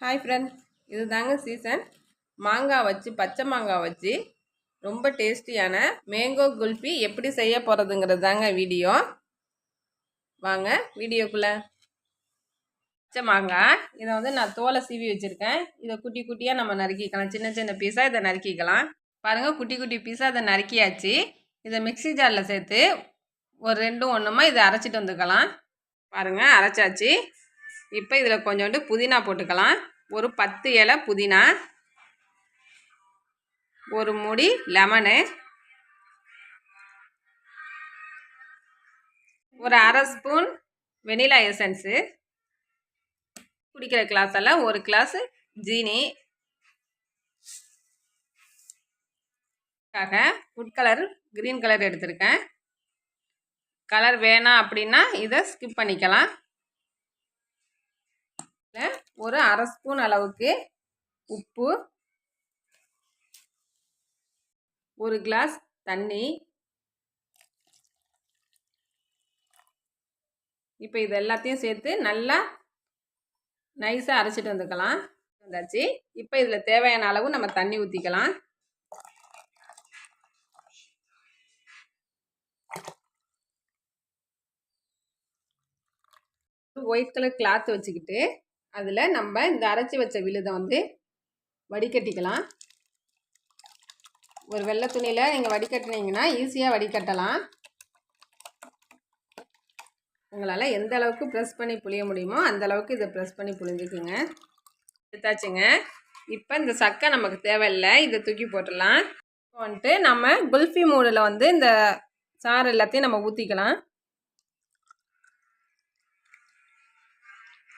Hi friend இது தாங்க season மாங்காய் வச்சு பச்சை மாங்காய் வச்சு ரொம்ப டேஸ்டியான மேங்கோ குல்ஃபி எப்படி செய்ய போகிறதுங்கிறது தாங்க வீடியோ வாங்க வீடியோக்குள்ளே பச்சை மாங்காய். இதை வந்து நான் தோலை சீவி வச்சுருக்கேன். இதை குட்டி குட்டியாக நம்ம நறுக்கிக்கலாம். சின்ன சின்ன பீஸாக இதை நறுக்கிக்கலாம். பாருங்கள் குட்டி குட்டி பீஸாக இதை நறுக்கியாச்சு. இதை மிக்சி ஜாரில் சேர்த்து ஒரு ரெண்டும் ஒன்றுமா இதை அரைச்சிட்டு வந்துக்கலாம். பாருங்கள் அரைச்சாச்சு. இப்போ இதில் கொஞ்சோண்டு புதினா போட்டுக்கலாம். ஒரு பத்து இலை புதினா ஒரு முடி லெமனு ஒரு அரை ஸ்பூன் வெனிலா எசன்ஸு. குடிக்கிற கிளாஸ் ஒரு கிளாஸு ஜீனி. ஃபுட் கலர் க்ரீன் கலர் எடுத்திருக்கேன். கலர் வேணாம் அப்படின்னா இதை ஸ்கிப் பண்ணிக்கலாம். ஒரு அரை ஸ்பூன் அளவுக்கு உப்பு ஒரு கிளாஸ் தண்ணி. இப்போ இது எல்லாத்தையும் சேர்த்து நல்லா நைஸாக அரைச்சிட்டு வந்துக்கலாம். வந்தாச்சு. இப்போ இதில் தேவையான அளவு நம்ம தண்ணி ஊற்றிக்கலாம் ஒயிட் கலர் கிளாத் வச்சுக்கிட்டு அதில் நம்ம இந்த அரைச்சி வச்ச விழுதை வந்து வடிகட்டிக்கலாம். ஒரு வெள்ளை துணியில் நீங்கள் வடிகட்டினீங்கன்னா ஈஸியாக வடிகட்டலாம். உங்களால் எந்த அளவுக்கு ப்ரெஸ் பண்ணி புளிய முடியுமோ அந்த அளவுக்கு இதை ப்ரெஸ் பண்ணி புளிஞ்சுக்குங்க எடுத்தாச்சுங்க. இப்போ இந்த சக்கை நமக்கு தேவையில்லை இதை தூக்கி போட்டுடலாம். இப்போ வந்துட்டு நம்ம குல்ஃபி மூடில் வந்து இந்த சாறு எல்லாத்தையும் நம்ம ஊற்றிக்கலாம்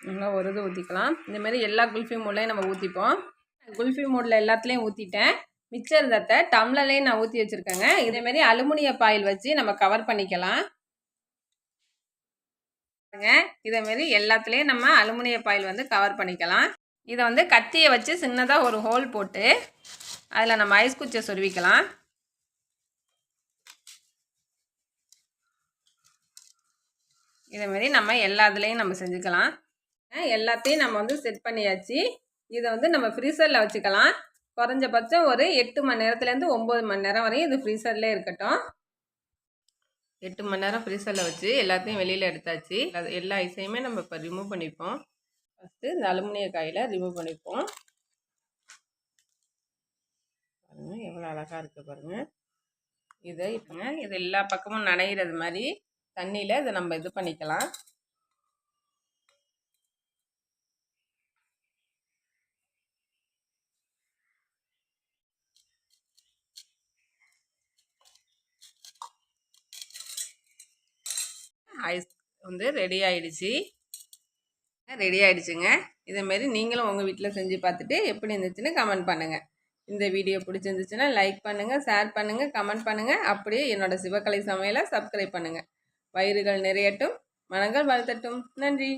நல்லா ஒரு இது ஊற்றிக்கலாம் இந்தமாரி எல்லா குல்ஃபி மூட்லையும் நம்ம ஊற்றிப்போம் குல்ஃபி மூடில் எல்லாத்துலேயும் ஊற்றிட்டேன் மிச்சம் இருந்தத்தை டம்ளர்லேயும் நான் ஊற்றி வச்சுருக்கேங்க. இதேமாரி அலுமினிய பாயில் வச்சு நம்ம கவர் பண்ணிக்கலாம். இதேமாரி எல்லாத்துலேயும் நம்ம அலுமினிய பாயில் வந்து கவர் பண்ணிக்கலாம். இதை வந்து கத்தியை வச்சு சின்னதாக ஒரு ஹோல் போட்டு அதில் நம்ம ஐஸ் குச்சியை சொருவிக்கலாம். இதேமாரி நம்ம எல்லா இதுலேயும் நம்ம செஞ்சுக்கலாம். எல்லாத்தையும் நம்ம வந்து செட் பண்ணியாச்சு. இதை வந்து நம்ம ஃப்ரீசரில் வச்சுக்கலாம். குறைஞ்சபட்சம் ஒரு எட்டு மணி நேரத்துலேருந்து ஒம்பது மணி நேரம் வரையும் இது ஃப்ரீசர்லேயே இருக்கட்டும். எட்டு மணி நேரம் ஃப்ரீசரில் வச்சு எல்லாத்தையும் வெளியில் எடுத்தாச்சு. அது எல்லா ஐஸையுமே நம்ம இப்போ ரிமூவ் பண்ணிப்போம். ஃபஸ்ட்டு இந்த அலுமினிய காயில் ரிமூவ் பண்ணிப்போம். பாருங்கள் எவ்வளோ அழகாக இருக்குது பாருங்கள் இதை இப்போங்க இது எல்லா பக்கமும் நனைகிறது மாதிரி தண்ணியில் இதை நம்ம இது பண்ணிக்கலாம். ஐஸ் வந்து ரெடி ஆகிடுச்சு ரெடி ஆகிடுச்சுங்க இதேமாரி நீங்களும் உங்கள் வீட்டில் செஞ்சு பார்த்துட்டு எப்படி இருந்துச்சுன்னு கமெண்ட் பண்ணுங்கள் இந்த வீடியோ பிடிச்சிருந்துச்சுன்னா லைக் பண்ணுங்கள் ஷேர் பண்ணுங்கள் கமெண்ட் பண்ணுங்கள் அப்படியே என்னோடய சிவகலை சமையலை சப்ஸ்கிரைப் பண்ணுங்கள் வயிறுகள் நிறையட்டும். மனங்கள் வளர்த்தட்டும். நன்றி.